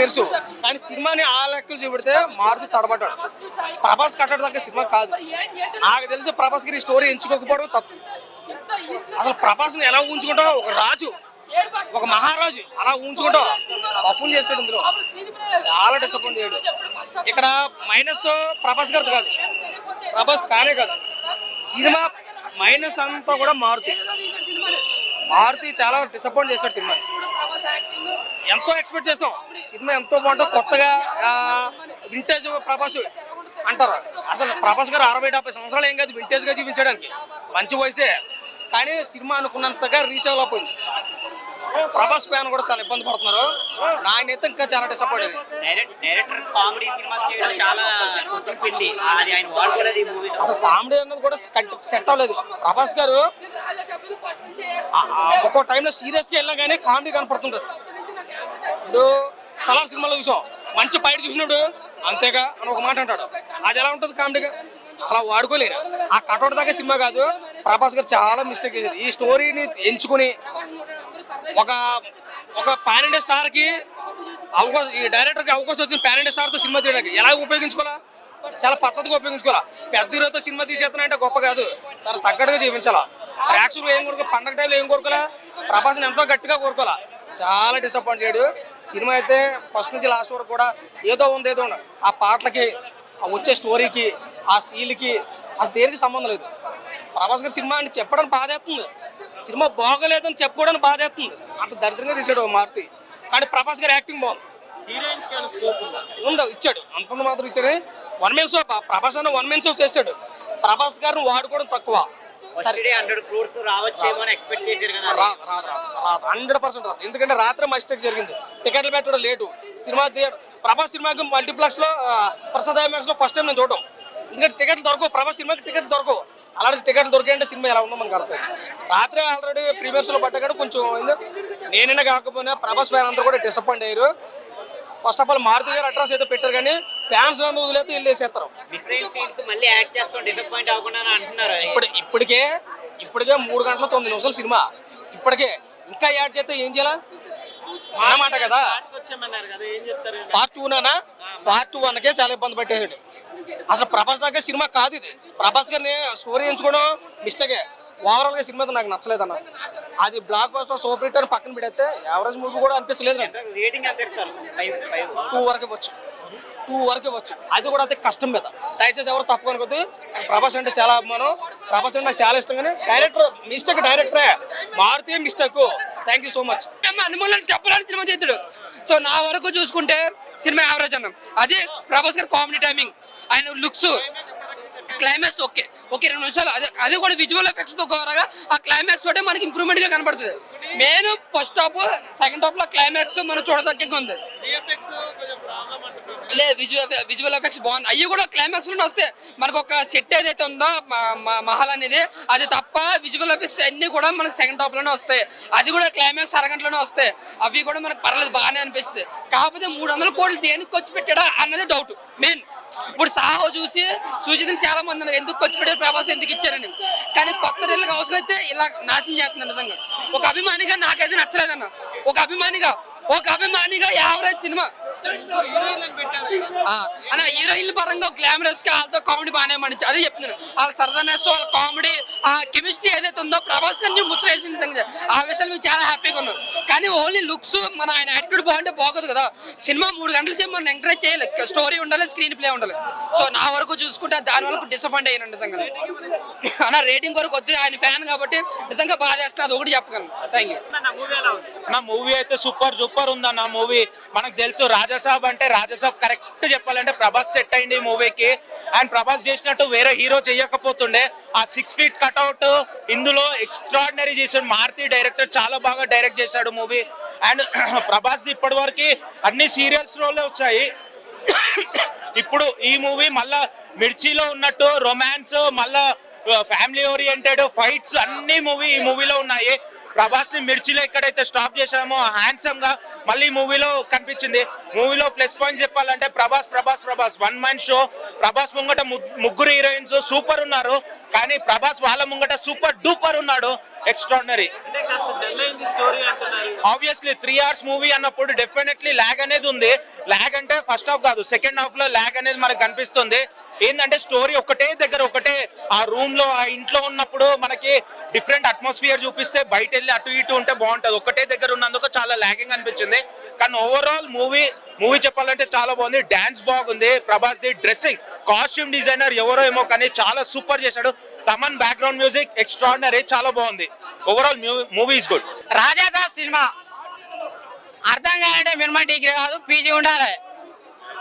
తెలుసు. కానీ సినిమాని ఆ లెక్కలు చూపెడితే మారుతి తడబడ్డాడు. ప్రభాస్ కట్టడం దాకా సినిమా కాదు. నాకు తెలిసి ప్రభాస్ గారి స్టోరీ ఎంచుకోకపోవడం తప్పు. అసలు ప్రభాస్ని ఎలా ఊహించుకుంటాం ఒక రాజు ఒక మహారాజు అలా ఊహించుకుంటాం పఫున్ చేస్తాడు ఇందులో. చాలా డిసప్పాయింట్ అయ్యాడు ఇక్కడ మైనస్ ప్రభాస్ గారిది కాదు. ప్రభాస్ కానే కాదు. సినిమా మైనస్ అంతా కూడా మారుతి. మారుతి చాలా డిసప్పాయింట్ చేశాడు సినిమా ఎంతో ఎక్స్పెక్ట్ చేసాం. సినిమా ఎంతో బాగుంటుంది. కొత్తగా వింటేజ్ ప్రభాస్ అంటారు. అసలు ప్రభాస్ గారు అరవై డెబ్బై సంవత్సరాలు ఏం కాదు వింటేజ్గా చూపించడానికి. మంచి వయసే కానీ సినిమా అనుకున్నంతగా రీచ్ అవ్వలేకపోయింది ప్రభాస్ ఫ్యాన్ కూడా చాలా ఇబ్బంది పడుతున్నారు. నాయనైతే ఇంకా చాలా డిసప్పాయింట్ డైరెక్టర్ కామెడీ సినిమాలు చేయడం చాలా అది ఆయన అసలు కామెడీ అన్నది కూడా సెట్ అవ్వలేదు. ప్రభాస్ గారు ఒక్కో టైంలో సీరియస్గా వెళ్ళినా కానీ కామెడీ కనపడుతుంటారు ఇప్పుడు సలార్ సినిమాలో చూసాం మంచి బయట చూసినాడు అంతేగా అని ఒక మాట అంటాడు. అది ఎలా ఉంటుంది కామెడీగా? అలా వాడుకోలేరు. ఆ కటౌట్ దాకా సినిమా కాదు. ప్రభాస్ గారు చాలా మిస్టేక్ చేశారు. ఈ స్టోరీని ఎంచుకుని ఒక ఒక పాన్ ఇండియా స్టార్కి అవకాశం ఈ డైరెక్టర్కి అవకాశం వచ్చిన పాన్ ఇండియా స్టార్తో సినిమా తీయడానికి ఎలా ఉపయోగించుకోవాలా? చాలా పద్ధతిగా ఉపయోగించుకోవాలా? పెద్ద హీరోతో సినిమా తీసేస్తానంటే గొప్ప కాదు. దాన్ని తగ్గట్టుగా జీవించాలా ట్రాక్స్ ఏం కోరుకో పండగ టైంలో ఏం కోరుకోవాలా? ప్రభాస్ని ఎంతో గట్టిగా కోరుకోవాలా? చాలా డిసప్పాయింట్ చేయడు. సినిమా అయితే ఫస్ట్ నుంచి లాస్ట్ వరకు కూడా ఏదో ఉంది ఏదో ఉంది. ఆ పాటలకి ఆ వచ్చే స్టోరీకి ఆ సీల్కి అసలు దేనికి సంబంధం లేదు. ప్రభాస్ గారి సినిమా అని చెప్పడానికి బాధేస్తుంది. సినిమా బాగోలేదని చెప్పుకోవడానికి బాధేస్తుంది. అంత దరిద్రంగా తీసాడు మారుతి. కానీ ప్రభాస్ గారి యాక్టింగ్ బాగుంది. ఉందా? ఇచ్చాడు. అంతంత మాత్రం ఇచ్చాడు. వన్ మెన్ షో ప్రభాస్ అన్న వన్ మెన్ షో చేశాడు. ప్రభాస్ గారిని వాడుకోవడం తక్కువ. ఫస్ట్ డే హండ్రెడ్ క్రోర్స్ రావచ్చేమో అని ఎక్స్పెక్ట్ చేశారు కదా. రాదు రాదు రాదు రాదు హండ్రెడ్ పర్సెంట్ రాదు ఎందుకంటే రాత్రి మిస్టేక్ జరిగింది. టికెట్లు పెట్టడం లేటు. సినిమా థియేటర్ ప్రభాస్ సినిమాకి మల్టీప్లెక్స్లో ఆ, ప్రసాద్లో ఫస్ట్ టైం నేను చూడటం. ఎందుకంటే టికెట్లు దొరకవు. ప్రభాస్ సినిమాకి టికెట్స్ దొరకవు. అలాంటి టికెట్లు దొరికాయంటే సినిమా ఎలా ఉందో మనకు అర్థం రాత్రి ఆల్రెడీ ప్రీమియర్స్లో పడ్డా కొంచెం నేనైనా కాకపోయినా ప్రభాస్ ఫ్యాన్ అందరూ కూడా డిసప్పాయింట్ అయ్యారు. ఫస్ట్ ఆఫ్ ఆల్ మారుతి గారు అడ్రస్ అయితే పెట్టారు కానీ ఫ్యాన్స్ నన్ను వదిలేస్తే వీళ్ళు వేసేస్తారు. మిస్ అయిన సీన్స్ మళ్ళీ యాక్ట్ చేస్తాం డిసప్పాయింట్ అవ్వకుండా అని అంటున్నారు. ఇప్పుడు ఇప్పటికే ఇప్పటికే మూడు గంటల తొమ్మిది నిమిషాలు సినిమా. ఇప్పటికే. ఇంకా యాడ్ చేస్తే ఏం చేయాలా? అన్నమాట కదా? పార్ట్ టూ నానా? పార్ట్ టూ వన్కే చాలా ఇబ్బంది పెట్టేసాడు అసలు ప్రభాస్ దాకా సినిమా కాదు ఇది. ప్రభాస్ గారిని స్టోరీ ఎంచుకోవడం మిస్టేకే ఓవరాల్గా సినిమా నాకు నచ్చలేదు అన్న అది బ్లాక్ బస్టర్ సూపర్ హిట్ అని పక్కన పెడితే యావరేజ్ మూవీ కూడా అనిపించలేదు టూ వరకు ఇవ్వచ్చు టూ వరకు ఇవ్వచ్చు. అది కూడా అయితే కష్టం మీద. దయచేసి ఎవరు తప్పు అనుకోద్దు. ప్రభాస్ అంటే చాలా అభిమానం. ప్రభాస్ అంటే నాకు చాలా ఇష్టం కానీ director mistake డైరెక్టరే Maruthi mistake thank you so much అనుమూలని చెప్పలేని సినిమా తీస్తాడు సో నా వరకు చూసుకుంటే సినిమా యావరేజ్ అన్నాం. అదే ప్రభాస్ గారు కామెడీ టైమింగ్ ఆయన లుక్స్ క్లైమాక్స్ ఓకే ఓకే రెండు నిమిషాలు. అదే అది కూడా విజువల్ ఎఫెక్ట్స్తో కోరగా ఆ క్లైమాక్స్ తోటే మనకి ఇంప్రూవ్మెంట్గా కనబడుతుంది. మెయిన్ ఫస్ట్ హాఫ్ సెకండ్ హాఫ్లో క్లైమాక్స్ మనం చూడదగ్గగా ఉంది. లేదు విజువల్ విజువల్ ఎఫెక్ట్స్ బాగుంది అవి కూడా క్లైమాక్స్లోనే వస్తాయి మనకు ఒక సెట్ ఏదైతే ఉందో మహల్ అనేది అది తప్ప విజువల్ ఎఫెక్ట్స్ అన్ని కూడా మనకి సెకండ్ టాప్లోనే వస్తాయి. అది కూడా క్లైమాక్స్ అరగంటలోనే వస్తాయి. అవి కూడా మనకు పర్లేదు బాగానే అనిపిస్తుంది. కాకపోతే మూడు వందల కోట్లు దేనికి ఖర్చు పెట్టాడా అన్నది డౌట్ మెయిన్ ఇప్పుడు సాహో చూసి సూచితం చాలా మంది ఉన్నారు ఎందుకు ఖర్చు పెట్టారు ప్రభాస్? ఎందుకు ఇచ్చారని? కానీ కొత్త రైళ్ళకి అవసరం అయితే ఇలా నాశనం చేస్తున్నారు నిజంగా. ఒక అభిమానిగా నాకైతే నచ్చలేదన్న. ఒక అభిమానిగా ఒక అభిమానిగా యావరేజ్ సినిమా. అలా హీరోయిన్ పరంగా గ్లామరస్గా వాళ్ళతో కామెడీ బాగానే మంచి అదే చెప్తున్నాను. వాళ్ళ సరదానెస్ వాళ్ళ కామెడీ ఆ కెమిస్ట్రీ ఏదైతే ఉందో ప్రభాస్ గారిని ముచ్చరేసింది నిజంగా ఆ విషయాలు మేము చాలా హ్యాపీగా ఉన్నాం కానీ ఓన్లీ లుక్స్ మన ఆయన యాటిట్యూడ్ బాగుంటే బాగోదు కదా. సినిమా మూడు గంటల సేపు మనం ఎంకరేజ్ చేయాలి. స్టోరీ ఉండాలి స్క్రీన్ ప్లే ఉండాలి. సో నా వరకు చూసుకుంటే దాని వరకు డిసప్పాయింట్ అయ్యాను నిజంగా అన్న రేటింగ్ వరకు వద్దు. ఆయన ఫ్యాన్ కాబట్టి నిజంగా బాగా చేస్తున్నా అది ఒకటి చెప్పగలను. థ్యాంక్ యూ నా మూవీ అయితే సూపర్ సూపర్ ఉందన్న మూవీ మనకు తెలుసు రాజాసాబ్ అంటే రాజాసాబ్ కరెక్ట్ చెప్పాలంటే ప్రభాస్ సెట్ అయింది ఈ మూవీకి. అండ్ ప్రభాస్ చేసినట్టు వేరే హీరో చేయకపోతుండే. ఆ సిక్స్ ఫీట్ కట్అవుట్ ఇందులో ఎక్స్ట్రాడినరీ చేశాడు. మారుతి డైరెక్టర్ చాలా బాగా డైరెక్ట్ చేశాడు మూవీ. అండ్ ప్రభాస్ ఇప్పటి వరకు అన్ని సీరియల్స్ రోలే వచ్చాయి. ఇప్పుడు ఈ మూవీ మళ్ళా మిర్చిలో ఉన్నట్టు రొమాన్స్ మళ్ళా ఫ్యామిలీ ఓరియంటెడ్ ఫైట్స్ అన్ని మూవీ ఈ మూవీలో ఉన్నాయి. ప్రభాస్ని మిర్చిలో ఎక్కడైతే స్టాప్ చేశామో హ్యాండ్సమ్గా మళ్ళీ మూవీలో కనిపించింది. మూవీలో ప్లస్ పాయింట్స్ చెప్పాలంటే Prabhas Prabhas Prabhas. One man show Prabhas ముంగట ముగ్గురు హీరోయిన్స్ సూపర్ ఉన్నారు. కానీ ప్రభాస్ వాళ్ళ ముంగట సూపర్ డూపర్ ఉన్నాడు. Extraordinary obviously three hours movie అన్నప్పుడు డెఫినెట్లీ లాగ్ అనేది ఉంది. ల్యాగ్ అంటే ఫస్ట్ హాఫ్ కాదు సెకండ్ హాఫ్లో ల్యాగ్ అనేది మనకు కనిపిస్తుంది. ఏంటంటే స్టోరీ ఒకటే దగ్గర ఒకటే ఆ రూమ్లో ఆ ఇంట్లో ఉన్నప్పుడు మనకి డిఫరెంట్ అట్మాస్ఫియర్ చూపిస్తే బయట వెళ్ళి అటు ఇటు ఉంటే బాగుంటుంది. ఒకటే దగ్గర ఉన్నందుకు చాలా లాగింగ్ అనిపించింది. కానీ ఓవరాల్ మూవీ మూవీ చెప్పాలంటే చాలా బాగుంది. డ్యాన్స్ బాగుంది. Prabhas the dressing costume designer ఎవరో ఏమో కానీ చాలా సూపర్ చేశాడు. తమన్ బ్యాక్గ్రౌండ్ మ్యూజిక్ ఎక్స్ట్రాడినరీ చాలా బాగుంది. Overall movie is good Raja sir cinema. అర్థం కావాలంటే మినిమం డిగ్రీ కాదు పీజీ ఉండాలి.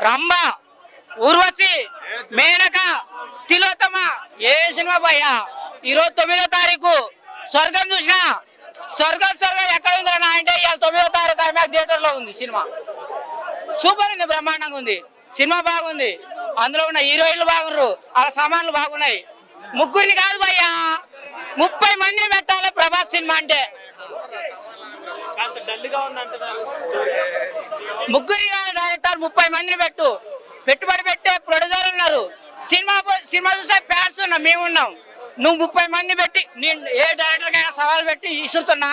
రమ్మ ఊర్వశి మేనక తిలోత్తమ ఏ సినిమా భయ్యా? ఈరోజు తొమ్మిదో తారీఖు. స్వర్గం చూసిన స్వర్గం స్వర్గం ఎక్కడ ఉందిరా నా అంటే ఇవాళ తొమ్మిదో తారీఖు ఆమె థియేటర్లో ఉంది సినిమా. సూపర్ ఉంది బ్రహ్మాండంగా ఉంది. సినిమా బాగుంది. అందులో ఉన్న హీరోయిన్లు బాగున్నారు ఆ సామాన్లు బాగున్నాయి. ముగ్గురిని కాదు భయ్యా ముప్పై మందిని పెట్టాలి ప్రభాస్ సినిమా అంటే. ముగ్గురి కాదు డైరెక్టర్ ముప్పై మందిని పెట్టు. పెట్టుబడి పెట్టు సినిమా సినిమా చూసే ప్యాడ్స్ ఉన్నా మేము ఉన్నాం. నువ్వు ముప్పై మంది పెట్టి నేను ఏ డైరెక్టర్ కైనా సవాల్ పెట్టి ఇస్తున్నా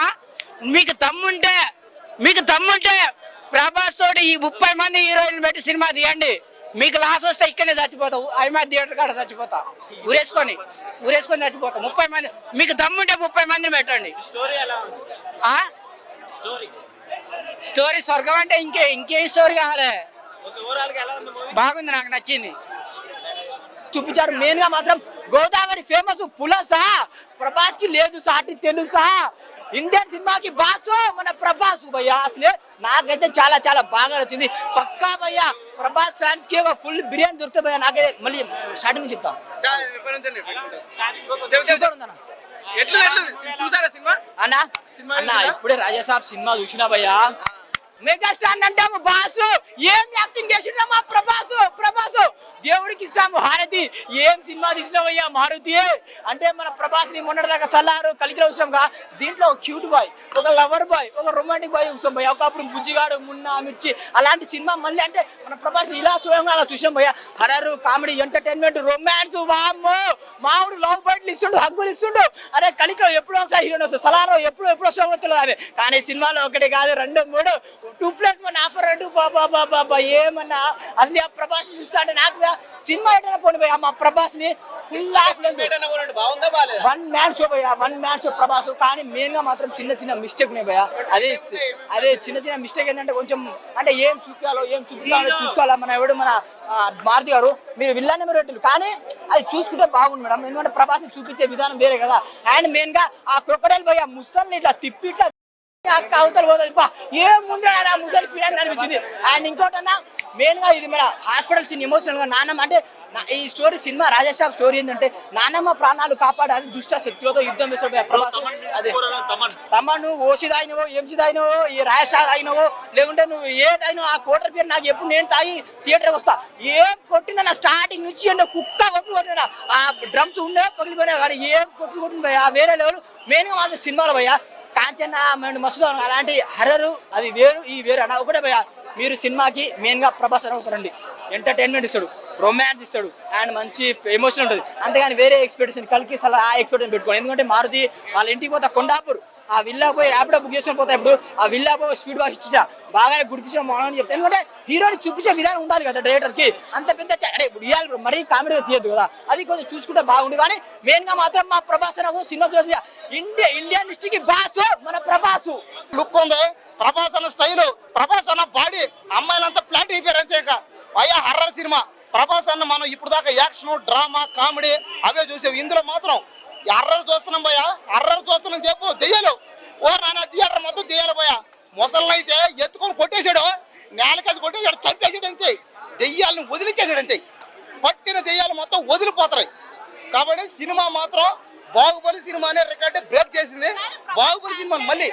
మీకు దమ్ముంటే మీకు దమ్ముంటే ప్రభాస్ తోటి ఈ ముప్పై మంది హీరోయిన్ పెట్టి సినిమా తీయండి. మీకు లాస్ వస్తే ఇక్కడనే చచ్చిపోతావు. ఐమా థియేటర్ కాడ చచ్చిపోతా. ఊరేసుకొని ఊరేసుకొని చచ్చిపోతా. ముప్పై మంది మీకు దమ్ముంటే ముప్పై మందిని పెట్టండి? స్టోరీ స్వర్గం అంటే ఇంకే ఇంకేం స్టోరీ కావాలి? బాగుంది నాకు నచ్చింది. చూపించారు. మెయిన్గా మాత్రం గోదావరి ఫేమస్ పులసా ప్రభాస్కి లేదు సాటి తెలుసా ఇండియన్ సినిమాకి బాసు మన ప్రభాస్. భయ్యా అసలే నాకైతే చాలా చాలా బాగా నచ్చింది. పక్కా భయ్యా ప్రభాస్ ఫ్యాన్స్కి ఒక ఫుల్ బిర్యానీ దొరుకుతుంది భయ్యా నాకైతే మళ్ళీ స్టార్టింగ్ నుంచి చెప్తాను అన్నా అన్న ఇప్పుడే రాజాసాబ్ సినిమా చూసినా భయ్యా. మెగాస్టార్ అంటాము బాసు. ఏం యాక్టింగ్ చేసిండ్రా మా ప్రభాసు ప్రభాసు. దేవుడికి ఇస్తాము హారతి. ఏం సినిమా తీసినావయ్యా మారుతి? అంటే మన ప్రభాస్ని మొన్నటిదాకా సల్లారు కలికిలో చూసాంగా దీంట్లో క్యూట్ బాయ్ ఒక లవర్ బాయ్ ఒక రొమాంటిక్ బాయ్ చూసాం భయ్య. ఒకప్పుడు బుజ్జిగాడు మున్నా మిర్చి. అలాంటి సినిమా మళ్ళీ అంటే మన ప్రభాస్ ఇలా చూడంగా అలా చూసాం భయ్య. హరారు కామెడీ ఎంటర్టైన్మెంట్ రొమాన్స్ వామ్మో. మావుడు లవ్ బైట్లు ఇస్తుండు హగ్గులు ఇస్తుండు. అరే కలికిలో ఎప్పుడు ఒకసారి హీరోయిన్ వస్తుంది సలారో ఎప్పుడు ఎప్పుడు వస్తుందో తెలియదు కానీ సినిమాలో ఒకటి కాదు రెండు మూడు. టూ ప్లస్ వన్ ఆఫర్ రెండు బాబా బాబా బాబా ఏమన్నా? అసలు ఆ ప్రభాస్ చూస్తా అంటే నాకు సినిమా ఎటైనా పోనీ భయ్యా మా ప్రభాస్ని ఫుల్ వన్ మ్యాన్ షో భయ్యా వన్ మ్యాన్ షో ప్రభాస్. కానీ మెయిన్గా మాత్రం చిన్న చిన్న మిస్టేక్ ఉన్నాయి భయ్యా. అదే అదే చిన్న చిన్న మిస్టేక్ ఏంటంటే కొంచెం అంటే ఏం చూపించాలో ఏం చూపించాలో చూసుకోవాలా మన ఎవడు? మన మారుతి గారు. మీరు విల్లాన్ని మీరు పెట్టారు కానీ అది చూసుకుంటే బాగుంది మేడం. ఎందుకంటే ప్రభాస్ చూపించే విధానం వేరే కదా. అండ్ మెయిన్గా ఆ క్రొకడైల్ భయ్యా ముసల్ని ఇట్లా తిప్పి ఇట్లా అక్క అవతల పోతుంది ఏం ముందు ఆ ముసలి ఫీల్ అనిపించింది. అండ్ ఇంకోటి అన్న మెయిన్గా ఇది మన హాస్పిటల్ సీన్ ఎమోషనల్గా నాన్నమ్మ అంటే ఈ స్టోరీ సినిమా రాజేషాబ్ స్టోరీ ఏంటంటే నాన్నమ్మ ప్రాణాలు కాపాడాలి దుష్ట శక్తులతో యుద్ధం అదే. తమను. ఓసి తాగినవో ఎంసి తాగినవో ఈ రాజేషా తాగినవో లేకుంటే నువ్వు ఏ తాగినవో ఆ కోటర్ పేరు నాకు ఎప్పుడు నేను తాగి థియేటర్కి వస్తా. ఏం కొట్టినా నా స్టార్టింగ్ నుంచి అంటే కుక్క కొట్టు కొట్టినా ఆ డ్రమ్స్ ఉండే పగిలిపోయినా కానీ ఏం కొట్టు కొట్టిన భయ్యా వేరే లెవెల్ మెయిన్గా మాత్రం సినిమాలు భయ్యా. కాంచన మేము మస్తు అలాంటి హర్రరు అవి వేరు ఈ వేరు అన్న ఒకటే మీరు సినిమాకి మెయిన్గా ప్రభాస్ అనవసరం ఎంటర్టైన్మెంట్ ఇస్తాడు రొమాన్స్ ఇస్తాడు అండ్ మంచి ఎమోషన్ ఉంటుంది. అంతేగాని వేరే ఎక్స్పెక్టేషన్ కలికి అలా ఆ ఎక్స్పెక్టేషన్ పెట్టుకోండి. ఎందుకంటే మారుతి వాళ్ళ ఇంటికి పోతా కొండాపూర్. ఆ విల్లా పోయి ర్యాపిడో బుక్ చేసుకొని పోతా ఇప్పుడు. ఆ విల్లా పోయి స్పీడ్ బాక్స్ ఇచ్చా బాగానే గుడిపించిన అని చెప్తాను ఎందుకంటే హీరోని చూపించే విధానం ఉండాలి కదా డైరెక్టర్కి అంత పెద్ద ఇప్పుడు ఇవాళ మరీ కామెడీ తీయద్దు కదా. అది కొంచెం చూసుకుంటే బాగుండు. కానీ మెయిన్గా మాత్రం మా ప్రభాస్ నాకు సినిమా చూసి ఇండియా ఇండియన్కి బాసు మన ప్రభాసు. లుక్ ఉంది. ప్రభాస్ అన్న స్టైల్ ప్రభాస్ అన్న బాడీ. అమ్మాయిలంతా ప్లాంట్ అయిపోయారు అంతే ఇక. అయ్యా హర్రర్ సినిమా. ప్రభాస్ అన్న మనం ఇప్పుడు దాకా యాక్షన్ డ్రామా కామెడీ అవే చూసాం. ఇందులో మాత్రం హర్రర్ చూస్తున్నాం భయ్యా హర్రర్ చూస్తున్నాం చెప్పు దెయ్యాలు. ఓ నాన్న థియేటర్ మొత్తం దెయ్యాలు పోయా. ముసలిని అయితే ఎత్తుకొని కొట్టేశాడు. నేలకేసి కొట్టేశాడు చంపేసాడు అంతే. దెయ్యాలను వదిలించేసాడు అంతే. పట్టిన దెయ్యాలు మొత్తం వదిలిపోతాయి. కాబట్టి సినిమా మాత్రం బాహుబలి సినిమా అనే రికార్డు బ్రేక్ చేసింది. బాహుబలి సినిమా మళ్ళీ.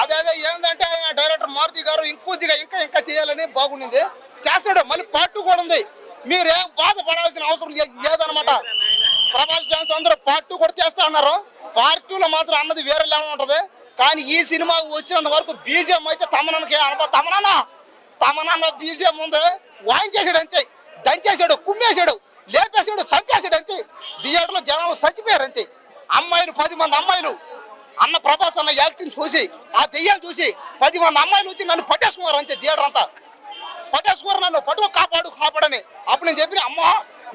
అదే అదే ఏంటంటే డైరెక్టర్ మారుతి గారు ఇంకొద్దిగా ఇంకా ఇంకా చేయాలని బాగుండింది. చేస్తాడు మళ్ళీ పార్ట్ కూడా ఉంది. మీరేం బాధపడాల్సిన అవసరం లేదనమాట. ప్రభాస్ ఫ్యాన్స్ అందరూ పార్ట్ టూ కూడా చేస్తా అన్నారు. పార్ట్ టూలో మాత్రం అన్నది వేరే లెవెల్ ఉంటుంది. కానీ ఈ సినిమా వచ్చినంత వరకు బీజిఎం అయితే తమనకి అనుభవ తమనన్న? తమనన్న బీజిఎం ఉంది. వాయించేసాడు అంతే. దంచేసాడు కుమ్మేశాడు లేపేశాడు చంపేశాడు అంతే. థియేటర్లో జనాలు చచ్చిపోయారు అంతే. అమ్మాయిలు పది మంది అమ్మాయిలు. అన్న ప్రభాస్ అన్న యాక్టింగ్ చూసి ఆ దెయ్యాలు చూసి పది మంది అమ్మాయిలు వచ్చి నన్ను పట్టేసుకున్నారు అంతే థియేటర్ అంతా. పట్టేసుకున్నారు నన్ను. పట్టుకో కాపాడు కాపాడని అప్పుడు నేను చెప్పిన అమ్మ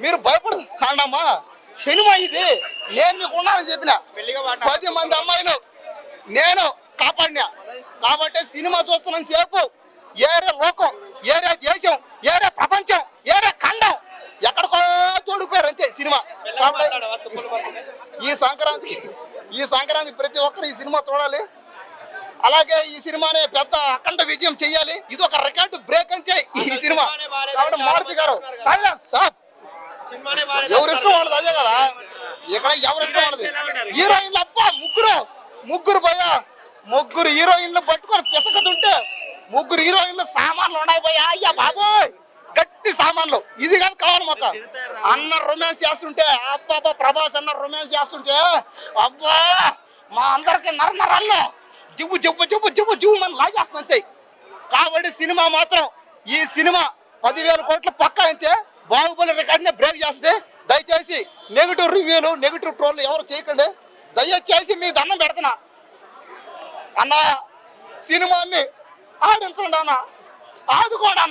మీరు భయపడు చాండమ్మా సినిమా ఇది. నేను మీకు ఉన్నానని చెప్పిన. పది మంది అమ్మాయిలు నేను కాపాడినా. కాబట్టి సినిమా చూస్తున్నాను సేపు ఏరే లోకం ఏరే దేశం ఏరే ప్రపంచం ఏరే ఖండం ఎక్కడికో తోడిపోయారు అంతే సినిమా. ఈ సంక్రాంతికి ఈ సంక్రాంతి ప్రతి ఒక్కరు ఈ సినిమా చూడాలి. అలాగే ఈ సినిమాని పెద్ద అఖండ విజయం చెయ్యాలి ఇది ఒక రికార్డు బ్రేక్ అంతే ఈ సినిమా. కాబట్టి మారుతి గారు silence, stop. ఎవరు ఇష్టం వాళ్ళది అదే కదా? ఇక్కడ ఎవరు ఇష్టం వాళ్ళది? హీరోయిన్లు అబ్బా ముగ్గురు ముగ్గురు భయ్యా ముగ్గురు హీరోయిన్లు పట్టుకొని పిసకతుంటే ముగ్గురు హీరోయిన్లు సామాన్లు ఉన్నాయి భయ్యా అయ్యా బాబోయ్ గట్టి సామాన్లు. ఇది కాదు కావాలి మాకు అన్న రొమాన్స్ చేస్తుంటే అబ్బా ప్రభాస్ అన్న రొమాన్స్ చేస్తుంటే అబ్బా మా అందరికి నర నరాల్లో జివ్వు జివ్వు జివ్వు జివ్వు జివ్వు మనం లాగేస్తుంది అంతే. కాబట్టి సినిమా మాత్రం ఈ సినిమా పదివేల కోట్ల పక్కా అయితే బాహుబలి రికార్డుని బ్రేక్ చేస్తే దయచేసి నెగిటివ్ రివ్యూలు నెగిటివ్ ట్రోల్ ఎవరు చేయకండి. దయచేసి మీ దండం పెడుతున్నా. అన్న సినిమాని ఆడించండి అన్న. ఆదుకోండి